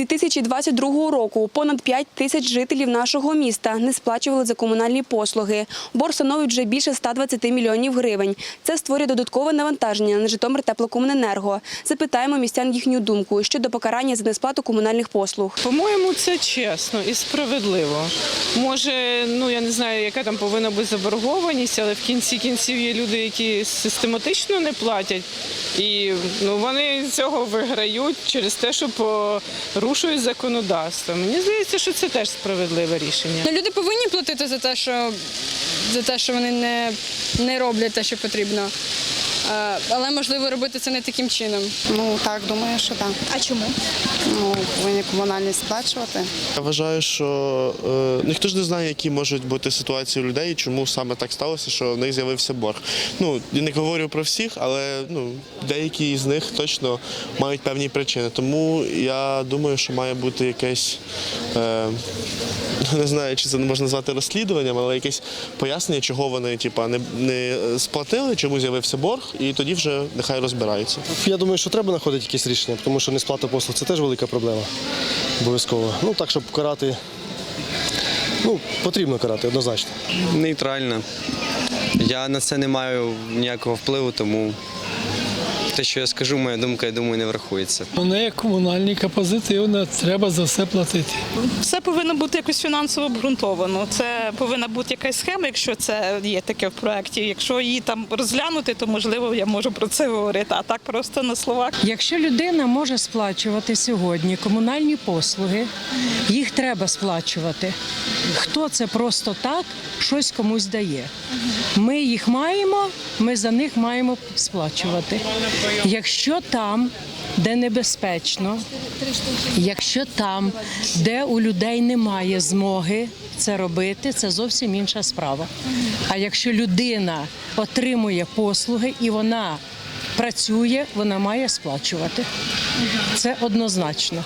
2022 року понад 5 тисяч жителів нашого міста не сплачували за комунальні послуги. Борг становить вже більше 120 мільйонів гривень. Це створює додаткове навантаження на Житомир теплокомуненерго. Запитаємо містян їхню думку щодо покарання за несплату комунальних послуг. По-моєму, це чесно і справедливо. Може, ну я не знаю, яка там повинна бути заборгованість, але в кінці кінців є люди, які систематично не платять, і ну вони цього виграють через те, що порушують законодавство. Мені здається, що це теж справедливе рішення. Ну, люди повинні платити за те, що за те, що вони не, не роблять те, що потрібно. Е, Але можливо робити це не таким чином. Ну так, думаю, що так. А чому? Ну, повинні комунальні сплачувати. Я вважаю, що е, ніхто ж не знає, які можуть бути ситуації у людей, і чому саме так сталося, що в них з'явився борг. Ну, я не говорю про всіх, але ну, деякі з них точно мають певні причини. Тому я думаю, що має бути якесь. Е, не знаю, чи це можна назвати розслідуванням, але якесь пояснення, чого вони типа, не, не сплатили, чому з'явився борг, і тоді вже нехай розбираються. Я думаю, що треба знаходити якісь рішення, тому що несплата послуг це теж велика проблема. Обов'язково. Ну так, щоб карати. Ну, потрібно карати, однозначно. Нейтральна. Я на це не маю ніякого впливу, тому те, що я скажу, моя думка, я думаю, не врахується. Вони як комунальники позитивно, треба за все платити. Все повинно бути якось фінансово обґрунтовано. Це повинна бути якась схема, якщо це є таке в проєкті. Якщо її там розглянути, то можливо я можу про це говорити. А так просто на словах. Якщо людина може сплачувати сьогодні комунальні послуги, їх треба сплачувати. Хто це просто так щось комусь дає? Ми їх маємо, ми за них маємо сплачувати. Якщо там, де небезпечно, якщо там, де у людей немає змоги це робити, це зовсім інша справа. А якщо людина отримує послуги і вона працює, вона має сплачувати. Це однозначно.